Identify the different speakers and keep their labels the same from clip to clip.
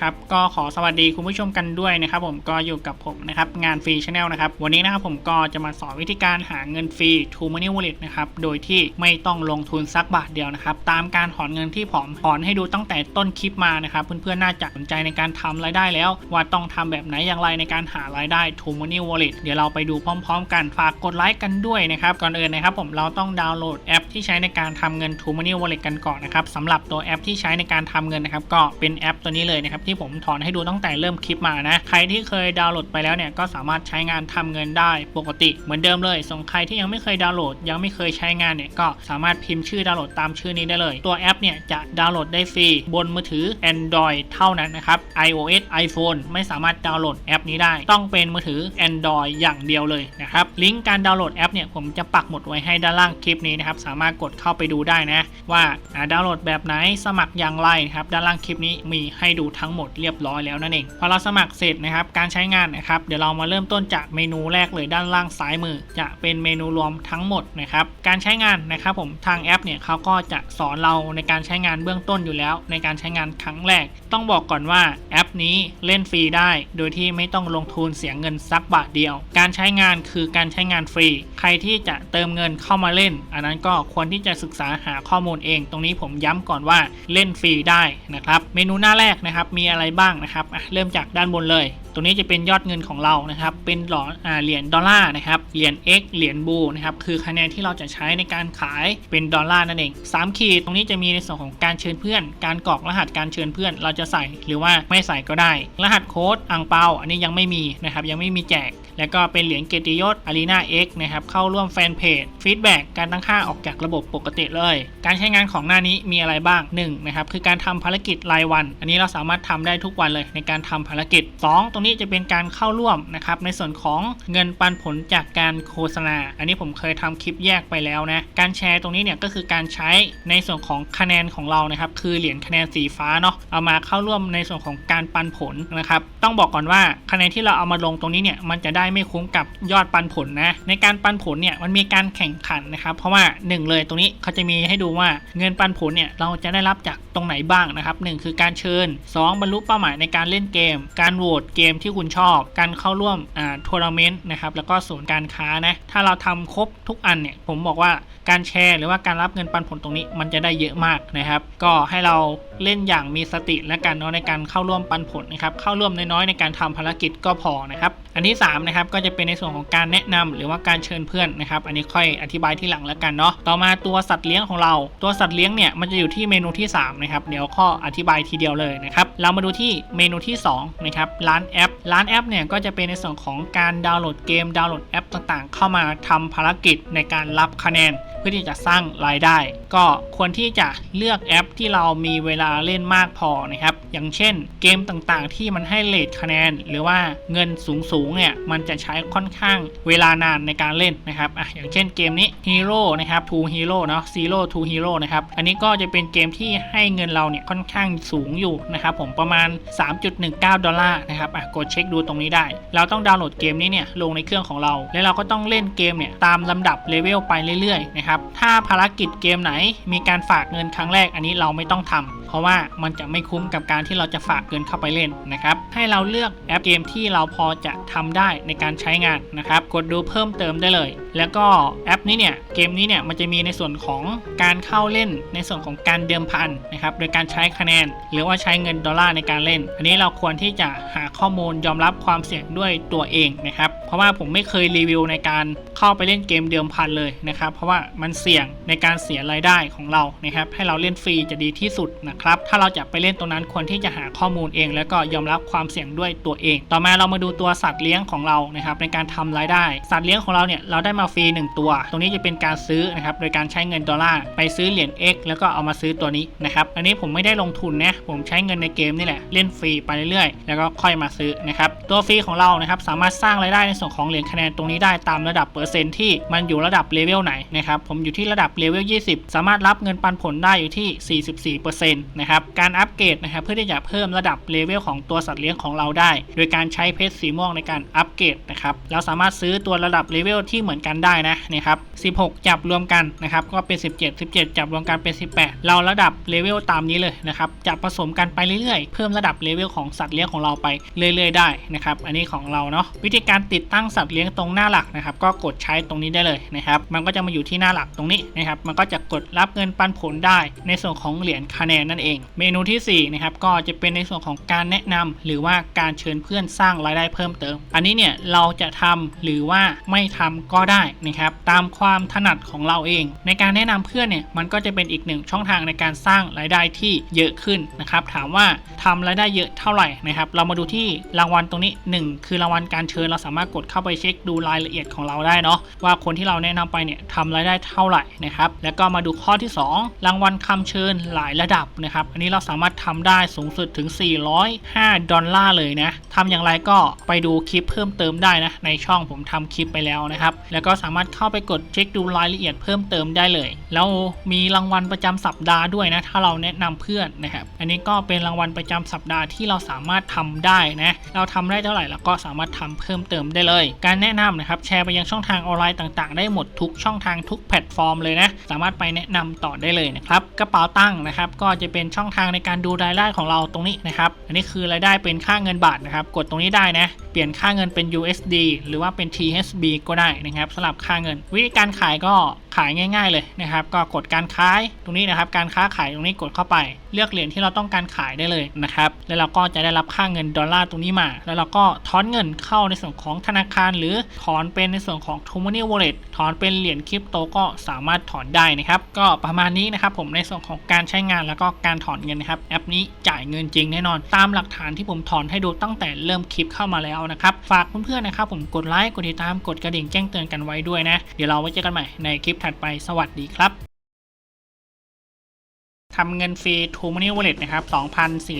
Speaker 1: ครับก็ขอสวัสดีคุณผู้ชมกันด้วยนะครับ ผมก็อยู่กับผมนะครับงานฟรีชาแนลนะครับวันนี้นะครับผมก็จะมาสอนวิธีการหาเงินฟรี True Money Wallet นะครับโดยที่ไม่ต้องลงทุนสักบาทเดียวนะครับตามการถอนเงินที่ผมถอนให้ดูตั้งแต่ต้นคลิปมานะครับเพื่อนๆน่าจะสนใจในการทำรายได้แล้ว ว่าต้องทำแบบไหนอย่างไรในการหารายได้ True Money Wallet เดี๋ยวเราไปดูพร้อม ๆ กันฝากกดไลค์กันด้วยนะครับก่อนอื่นนะครับผมเราต้องดาวน์โหลดแอป ที่ใช้ในการทำเงิน True Money Wallet กันก่อนนะครับสำหรับตัวแอปที่ใช้ในการทำเงินนะครับก็เป็นแอปตัวนี้เลยนะครับที่ผมถอนให้ดูตั้งแต่เริ่มคลิปมานะ ใครที่เคยดาวน์โหลดไปแล้วเนี่ยก็สามารถใช้งานทำเงินได้ปกติเหมือนเดิมเลย ส่วนใครที่ยังไม่เคยดาวน์โหลด ยังไม่เคยใช้งานเนี่ยก็สามารถพิมพ์ชื่อดาวน์โหลดตามชื่อนี้ได้เลย ตัวแอปเนี่ยจะดาวน์โหลดได้ฟรีบนมือถือ Android เท่านั้นนะครับ iOS iPhone ไม่สามารถดาวน์โหลดแอปนี้ได้ ต้องเป็นมือถือ Android อย่างเดียวเลยนะครับลิงก์การดาวน์โหลดแอปเนี่ยผมจะปักหมุดไว้ให้ด้านล่างคลิปนี้นะครับสามารถกดเข้าไปดูได้นะ ว่าอ่าดาวน์โหลดแบบไหนสมัครอย่างไรนะครับด้านล่างคลิปนี้มีให้ดูทั้งหมดเรียบร้อยแล้วนั่นเองพอเราสมัครเสร็จนะครับการใช้งานนะครับเดี๋ยวเรามาเริ่มต้นจากเมนูแรกเลยด้านล่างซ้ายมือ จะเป็นเมนูรวมทั้งหมดนะครับการใช้งานนะครับผมทางแอปเนี่ยเขาก็จะสอนเราในการใช้งานเบื้องต้นอยู่แล้ว ในการใช้งานครั้งแรก ต้องบอกก่อนว่าแอปนี้เล่นฟรีได้ โดยที่ไม่ต้องลงทุนเสียเงินสักบาทเดียว การใช้งานคือการใช้งานฟรี ใครที่จะเติมเงินเข้ามาเล่น อันนั้นก็ควรที่จะศึกษาหาข้อมูลเอง ตรงนี้ผมย้ำก่อนว่าเล่นฟรีได้นะครับ เมนูหน้าแรกนะครับมีีอะไรบ้างนะครับเริ่มจากด้านบนเลย ตรงนี้จะเป็นยอดเงินของเรานะครับ เป็นหลอเหรียญดอลลาร์นะครับ เหรียญ X เหรียญบูนะครับ คือคะแนนที่เราจะใช้ในการขายเป็นดอลลาร์นั่นเอง 3 ขีด ตรงนี้จะมีในส่วนของการเชิญเพื่อน การกรอกรหัสการเชิญเพื่อน เราจะใส่หรือว่าไม่ใส่ก็ได้ รหัสโค้ดอังเปา อันนี้ยังไม่มีนะครับ ยังไม่มีแจก แล้วก็เป็นเหรียญเกียรติยศ Arena X นะครับ เข้าร่วมแฟนเพจ ฟีดแบ็กการตั้งค่าออกจากระบบปกติเลย การใช้งานของหน้านี้มีอะไรบ้าง1นะครับ คือการทำภารกิจรายวัน อันนี้เราสามารถททำได้ทุกวันเลยในการทำภารกิจ 2 ตรงนี้จะเป็นการเข้าร่วมนะครับในส่วนของเงินปันผลจากการโฆษณา อันนี้ผมเคยทำคลิปแยกไปแล้วนะ การแชร์ตรงนี้เนี่ยก็คือการใช้ในส่วนของคะแนนของเรานะครับคือเหรียญคะแนนสีฟ้าเนาะเอามาเข้าร่วมในส่วนของการปันผลนะครับต้องบอกก่อนว่าคะแนนที่เราเอามาลงตรงนี้เนี่ยมันจะได้ไม่คุ้มกับยอดปันผลนะในการปันผลเนี่ยมันมีการแข่งขันนะครับเพราะว่าหนึ่งเลยตรงนี้เขาจะมีให้ดูว่าเงินปันผลเนี่ยเราจะได้รับจากตรงไหนบ้างนะครับหนึ่งคือการเชิญ 2บรรลุเป้าหมายในการเล่นเกม การโหวตเกมที่คุณชอบ การเข้าร่วมอ่าทัวร์นาเมนต์นะครับแล้วก็ศูนย์การค้านะถ้าเราทำครบทุกอันเนี่ยผมบอกว่าการแชร์ หรือว่าการรับเงินปันผลตรงนี้ มันจะได้เยอะมากนะครับ ก็ให้เราเล่นอย่างมีสติและกันเนาะในการเข้าร่วมปันผลนะครับเข้าร่วมน้อยๆในการทำภารกิจก็พอนะครับ อันที่3นะครับก็จะเป็นในส่วนของการแนะนำหรือว่าการเชิญเพื่อนนะครับ อันนี้ค่อยอธิบายที่หลังแล้วกันเนาะต่อมาตัวสัตว์เลี้ยงของเรา ตัวสัตว์เลี้ยงเนี่ยมันจะอยู่ที่เมนูที่3นะครับเดี๋ยวข้ออธิบายทีเดียวเลยนะครับเรามาดูที่เมนูที่2นะครับร้านแอป ร้านแอปเนี่ยก็จะเป็นในส่วนของการดาวน์โหลดเกมดาวน์โหลดแอปต่างๆ เข้ามาทำภารกิจในการรับคะแนน พื่อที่จะสร้างรายได้ ก็ควรที่จะเลือกแอปที่เรามีเวลาเล่นมากพอนะครับ อย่างเช่น เกมต่างๆ ที่มันให้เลทคะแนน หรือว่าเงินสูงๆเนี่ยมันจะใช้ค่อนข้างเวลานานในการเล่นนะครับอะอย่างเช่นเกมนี้ Hero นะครับ Two Hero เนาะ Zero Two Hero นะครับอันนี้ก็จะเป็นเกมที่ให้เงินเราเนี่ยค่อนข้างสูงอยู่นะครับผมประมาณ 3.19 ดอลลาร์นะครับอะกดเช็คดูตรงนี้ได้ เราต้องดาวน์โหลดเกมนี้เนี่ยลงในเครื่องของเรา แล้วเราก็ต้องเล่นเกมเนี่ยตามลำดับเลเวลไปเรื่อยๆนะครับถ้าภารกิจเกมไหนมีการฝากเงินครั้งแรกอันนี้เราไม่ต้องทำ เพราะว่ามันจะไม่คุ้มกับการที่เราจะฝากเงินเข้าไปเล่นนะครับ ให้เราเลือกแอปเกมที่เราพอจะทำได้ในการใช้งานนะครับ กดดูเพิ่มเติมได้เลย แล้วก็แอปนี้เนี่ยเกมนี้เนี่ยมันจะมีในส่วนของการเข้าเล่นในส่วนของการเดิมพันนะครับโดยการใช้คะแนน หรือว่าใช้เงินดอลลาร์ในการเล่น อันนี้เราควรที่จะหาข้อมูลยอมรับความเสี่ยงด้วยตัวเองนะครับ เพราะว่าผมไม่เคยรีวิวในการเข้าไปเล่นเกมเดิมพันเลยนะครับ เพราะว่ามันเสี่ยงในการเสียรายได้ของเรานะครับ ให้เราเล่นฟรีจะดีที่สุดนะครับถ้าเราจะไปเล่นตรงนั้นควรที่จะหาข้อมูลเอง แล้วก็ยอมรับความเสี่ยงด้วยตัวเอง ต่อมาเรามาดูตัวสัตว์เลี้ยงของเรานะครับในการทำรายได้ สัตว์เลี้ยงของเราเนี่ยเราได้มาฟรี 1 ตัว ตรงนี้จะเป็นการซื้อนะครับโดยการใช้เงินดอลลาร์ไปซื้อเหรียญ X แล้วก็เอามาซื้อตัวนี้นะครับอันนี้ผมไม่ได้ลงทุนนะผมใช้เงินในเกมนี่แหละเล่นฟรีไปเรื่อยๆ แล้วก็ค่อยมาซื้อนะครับตัวฟรีของเรานะครับสามารถสร้างรายได้ในส่วนของเหรียญคะแนนตรงนี้ได้ตามระดับเปอร์เซ็นต์ที่มันอยู่ระดับเลเวลไหนนะครับผมอยู่ที่ระดับเลเวล20 สามารถรับเงินปันผลได้อยู่ที่ 44%นนะครับการอัปเกรดนะครับเพื่อที่จะเพิ่มระดับเลเวลของตัวสัตว์เลี้ยงของเราได้ โดยการใช้เพชรสีม่วงในการอัปเกรดนะครับเราสามารถซื้อตัวระดับเลเวลที่เหมือนกันกันได้นะนี่ครับ 16 จับรวมกันนะครับก็เป็น 17 17 จับรวมกันเป็น 18 เราระดับเลเวลตามนี้เลยนะครับจะผสมกันไปเรื่อยๆ เพิ่มระดับเลเวลของสัตว์เลี้ยงของเราไปเรื่อยๆได้นะครับอันนี้ของเราเนาะวิธีการติดตั้งสัตว์เลี้ยงตรงหน้าหลักนะครับก็กดใช้ตรงนี้ได้เลยนะครับมันก็จะมาอยู่ที่หน้าหลักตรงนี้นะครับมันก็จะกดรับเงินปันผลได้ ในส่วนของเหรียญคะแนนนั่นเองเมนูที่ 4 นะครับ ก็จะเป็นในส่วนของการแนะนำหรือว่าการเชิญเพื่อนสร้างรายได้เพิ่มเติม อันนี้เนี่ยเราจะทำหรือว่าไม่ทำก็ได้นะครับตามความถนัดของเราเอง ในการแนะนำเพื่อนเนี่ยมันก็จะเป็นอีกหนึ่งช่องทางในการสร้างรายได้ที่เยอะขึ้นนะครับถามว่าทำรายได้เยอะเท่าไหร่นะครับเรามาดูที่รางวัลตรงนี้ 1 คือรางวัลการเชิญเราสามารถกดเข้าไปเช็คดูรายละเอียดของเราได้เนาะว่าคนที่เราแนะนำไปเนี่ยทำรายได้เท่าไหร่นะครับแล้วก็มาดูข้อที่ 2 รางวัลคำเชิญหลายระดับนะครับ อันนี้เราสามารถทำได้สูงสุดถึง 405 ดอลลาร์เลยนะทำอย่างไรก็ไปดูคลิปเพิ่มเติมได้นะ ในช่องผมทำคลิปไปแล้วนะครับ แล้วก็สามารถเข้าไปกดเช็คดูรายละเอียดเพิ่มเติมได้เลย แล้วมีรางวัลประจำสัปดาห์ด้วยนะ ถ้าเราแนะนำเพื่อนนะครับ อันนี้ก็เป็นรางวัลประจำสัปดาห์ที่เราสามารถทำได้นะ เราทำได้เท่าไหร่เราก็สามารถทำเพิ่มเติมได้เลย การแนะนำนะครับแชร์ไปยังช่องทางออนไลน์ต่าง ๆ ได้หมดทุกช่องทางทุกแพลตฟอร์มเลยนะ สามารถไปแนะนำต่อได้เลยนะครับ กระเป๋าตั้งนะครับ ก็จะเป็นช่องทางในการดูรายได้ของเราตรงนี้นะครับ อันนี้คือรายได้เป็นค่าเงินบาทนะครับ กดตรงนี้ได้นะ เปลี่ยนค่าเงินเป็น USD หรือว่าเป็น THB ก็ได้นะครับสำหรับค่าเงิน วิธีการขายก็ ขายง่าย ๆเลยนะครับ ก็กดการขายตรงนี้นะครับ การค้าขายตรงนี้กดเข้าไป เลือกเหรียญที่เราต้องการขายได้เลยนะครับ แล้วเราก็จะได้รับค่าเงินดอลลาร์ตรงนี้มา แล้วเราก็ถอนเงินเข้าในส่วนของธนาคาร หรือถอนเป็นในส่วนของ t o m o n e y Wallet ถอนเป็นเหรียญคริปโตก็สามารถถอนได้นะครับ ก็ประมาณนี้นะครับ ผมในส่วนของการใช้งานแล้วก็การถอนเงินนะครับ แอปนี้จ่ายเงินจริงแน่นอน ตามหลักฐานที่ผมถอนให้ดูตั้งแต่เริ่มคลิปเข้ามาแล้วนะครับ ฝากเพื่อนๆนะครับ ผมกดไลค์ กดติดตาม กดกระดิ่งแจ้งเตือนกันไว้ด้วยนะ เดี๋ยวเราไว้เจอกันใหม่ในคลิปถัดไปสวัสดีครับ ทำเงินฟรี t o Money Wallet นะครับ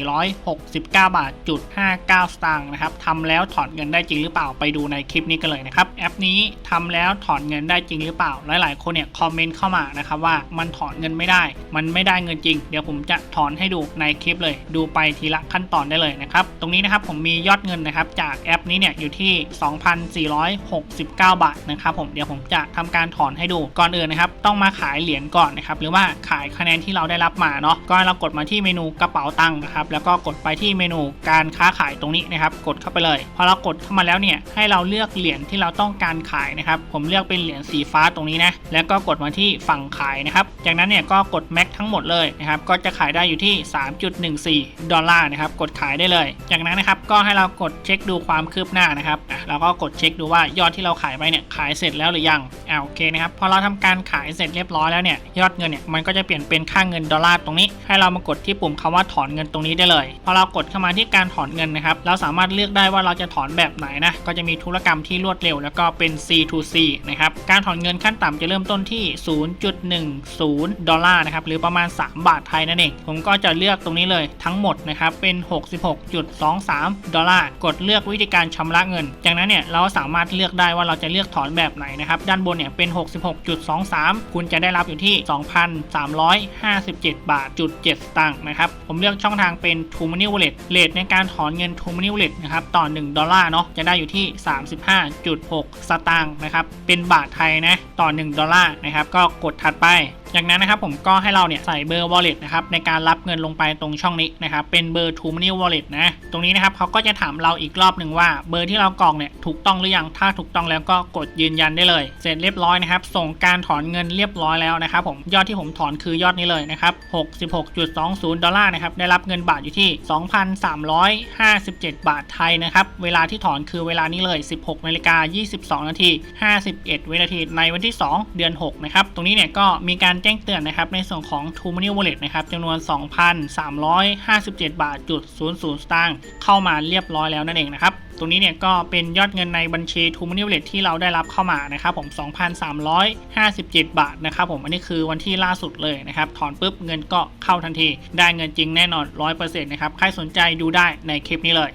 Speaker 1: 2,469 บาทจุด59 สตางค์นะครับทำแล้วถอนเงินได้จริงหรือเปล่าไปดูในคลิปนี้กันเลยนะครับ แอปนี้ทำแล้วถอนเงินได้จริงหรือเปล่า หลายๆ คนเนี่ยคอมเมนต์เข้ามานะครับว่ามันถอนเงินไม่ได้ มันไม่ได้เงินจริง เดี๋ยวผมจะถอนให้ดูในคลิปเลย ดูไปทีละขั้นตอนได้เลยนะครับ ตรงนี้นะครับผมมียอดเงินนะครับจากแอปนี้เนี่ยอยู่ที่ 2,469 บาทนะครับผมเดี๋ยวผมจะทำการถอนให้ดูก่อนอื่นนะครับต้องมาขายเหรียญก่อนนะครับหรือว่าขายคะแนนที่เราได้รับมาเนาะก็ให้เรากดมาที่เมนูกระเป๋าตังค์นะครับแล้วก็กดไปที่เมนูการค้าขายตรงนี้นะครับกดเข้าไปเลย พอเรากดเข้ามาแล้วเนี่ยให้เราเลือกเหรียญที่เราต้องการขายนะครับผมเลือกเป็นเหรียญสีฟ้าตรงนี้นะแล้วก็กดมาที่ฝั่งขายนะครับจากนั้นเนี่ยก็กดแม็กทั้งหมดเลยนะครับก็จะขายได้อยู่ที่ 3.14 ดอลลาร์นะครับกดขายได้เลย จากนั้นนะครับก็ให้เรากดเช็คดูความคืบหน้านะครับอะเราก็กดเช็คดูว่ายอดที่เราขายไปเนี่ยขายเสร็จแล้วหรือยังอ่าโอเคนะครับพอเราทำการขายเสร็จเรียบร้อยแล้วเนี่ยยอดเงินเนี่ยมันก็จะเปลี่ยนเป็นค่าเงินดอลลาร์ตรงนี้ ให้เรามากดที่ปุ่มคำว่าถอนเงินตรงนี้ได้เลยพอเรากดเข้ามาที่การถอนเงินนะครับเราสามารถเลือกได้ว่าเราจะถอนแบบไหนนะก็จะมีธุรกรรมที่รวดเร็ว แล้วก็เป็น C to C นะครับการถอนเงินขั้นต่ำจะเริ่มต้นที่ 0.10 ดอลลาร์นะครับหรือประมาณ 3 บาทไทยนั่นเองผมก็จะเลือกตรงนี้เลยทั้งหมดนะครับเป็น 66.23 ดอลลาร์กดเลือกวิธีการชำระเงิน จากนั้นเนี่ยเราสามารถเลือกได้ว่าเราจะเลือกถอนแบบไหนนะครับด้านบนเนี่ยเป็น 66.23 คุณจะได้รับอยู่ที่ 2,357บาทจุด7สตางค์นะครับ ผมเลือกช่องทางเป็น t o Money Wallet เลทในการถอนเงิน t o Money Wallet นะครับต่อ 1 ดอลลาร์เนาะจะได้อยู่ที่ 35.6 สตางค์นะครับเป็นบาทไทยนะต่อ 1 ดอลลาร์นะครับก็กดถัดไป จากนั้นนะครับผมก็ให้เราเนี่ยใส่เบอร์ wallet นะครับในการรับเงินลงไปตรงช่องนี้นะครับเป็นเบอร์ t o Money Wallet นะตรงนี้นะครับเขาก็จะถามเราอีกรอบหนึ่งว่าเบอร์ที่เรากรอกเนี่ยถูกต้องหรือยังถ้าถูกต้องแล้วก็กดยืนยันได้เลย เสร็จเรียบร้อยนะครับส่งการถอนเงินเรียบร้อยแล้วนะครับผมยอดที่ผมถอนคือยอดนี้เลยนะครับ66.20 ดอลลาร์นะครับได้รับเงินบาทอยู่ที่ 2,357 บาทไทยนะครับเวลาที่ถอนคือเวลานี้เลย 16นาฬิกา22นาที51วินาทีในวันที่ 2 เดือน 6 นะครับตรงนี้เนี่ยก็มีการแจ้งเตือนนะครับในส่วนของ t o Money Wallet นะครับจำนวน 2,357 บาทจุด00 สตางค์เข้ามาเรียบร้อยแล้วนั่นเองนะครับตรงนี้เนี่ยก็เป็นยอดเงินในบัญชี t o Money Wallet ที่เราได้รับเข้ามานะครับผม2,357 บาทนะครับผมอันนี้คือวันที่ล่าสุดเลยนะครับถอนปุ๊บเงินก็เข้าทันที ได้เงินจริงแน่นอน 100%นะครับใครสนใจดูได้ในคลิปนี้เลย